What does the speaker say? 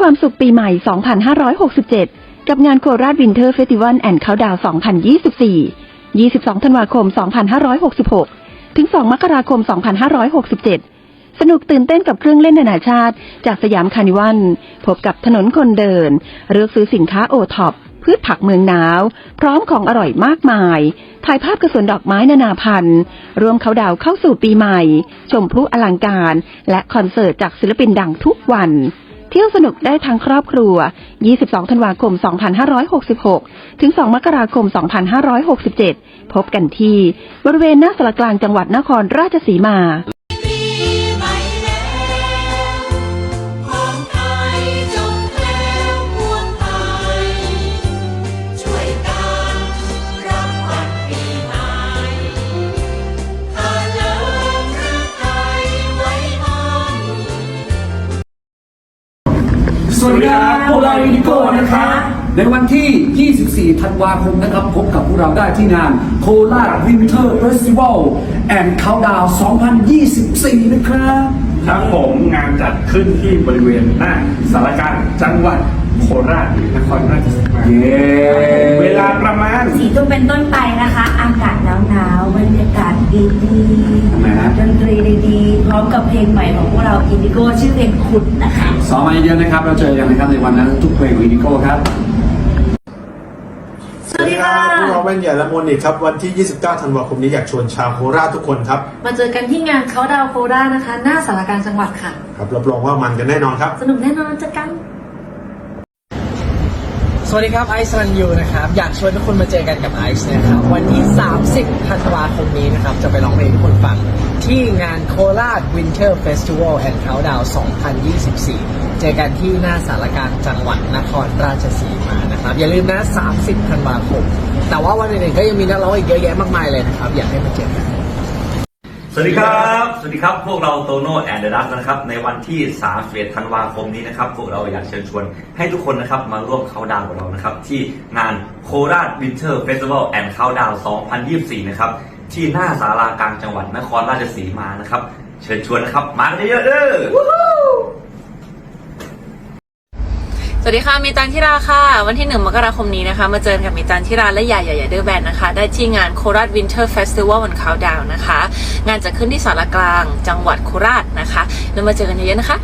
ความสุขปีใหม่ 2567 กับงานโคราชวินเทอร์เฟสติวัลแอนด์เขาดาว2024 22 ธันวาคม 2566 ถึง 2 มกราคม 2567 สนุกตื่นเต้นกับเครื่องเล่นนานาชาติ จากสยามคานิวัลพบกับถนนคนเดิน เลือกซื้อสินค้าโอท็อปพืชผักเมืองหนาว พร้อมของอร่อยมากมาย ถ่ายภาพกระสวนดอกไม้นานาพันธุ์รวมเขาดาวเข้าสู่ปีใหม่ ชมพลุอลังการ และคอนเสิร์ตจากศิลปินดังทุกวัน เที่ยวสนุกได้ทั้งครอบครัว 22 ธันวาคม 2566 ถึง 2 มกราคม 2567 พบกันที่ บริเวณหน้าสารกลางจังหวัดนครราชสีมา สวัสดีครับพวกเราอินดิโก้นะครับ ในวันที่ 24 ธันวาคมนะครับ พบกับพวกเราได้ที่งานโคราชวินเทอร์เฟสติวัลแอนด์คาดาว2024 นะครับครับผมงานจัดขึ้นที่บริเวณหน้าสารกลารจังหวัดโคราชหรือนครราชสีมาเย้เวลาประมาณสี่ทุ่มเป็นต้นไป ร้อมกับเพลงใหม่ของพวกเราอินดิโก้ชื่อเพลงขุดนะคะซ้อมมาเยอะๆนะครับ เราเจอกันนะครับในวันนั้นทุกเพลงของอินดิโก้ครับ สวัสดีค่ะ พวกเราแว่นใหญ่และโมนิกครับ วันที่ 29 ธันวาคมนี้อยากชวนชาวโคราชทุกคนครับ มาเจอกันที่งานเขาดาวโคราชนะคะ หน้าสารกลารจังหวัดค่ะ ครับ รับรองว่ามันกันแน่นอนครับ สนุกแน่นอนเจอกัน สวัสดีครับไอซ์รันยูนะครับ อยากชวนทุกคนมาเจอกันกับไอซ์นะครับ วันที่ 30ธันวาคมนี้นะครับ จะไปร้องเพลงให้ทุกคนฟัง ที่งานโคราช Winter Festival and Countdown 2024 เจอกันที่หน้าสารกลารจังหวัดนครราชสีมานะครับ อย่าลืมนะ 30ธันวาคม แต่ว่าวันอื่นๆก็ยังมีนักร้องอีกเยอะแยะมากมายเลยนะครับ อยากให้มาเจอกัน สวัสดีครับ สวัสดีครับ พวกเราโตโน่แอนเดอร์ดัสนะครับ ในวันที่31ธันวาคมนี้นะครับ พวกเราอยากเชิญชวนให้ทุกคนนะครับมาร่วมเขาดาวกับเรานะครับ ที่งานโคราชวินเทอร์เฟสติวัลแอนด์เขาดาว2024 นะครับ ที่หน้าสารากลางจังหวัดนครราชสีมานะครับ เชิญชวนนะครับ มากันเยอะๆเด้อสวัสดีค่ะมีจันทิราค่ะ วันที่ 1 มกราคมนี้นะคะ มาเจอกับมีจันทิราและใหญ่ใหญ่ใหญ่เดอร์แบนนะคะ ได้ที่งานโคราชวินเทอร์เฟสติวัลวันคาวดาวนะคะ งานจะขึ้นที่สารกลาง จังหวัดโคราชนะคะ แล้วมาเจอกันเยอะๆนะคะ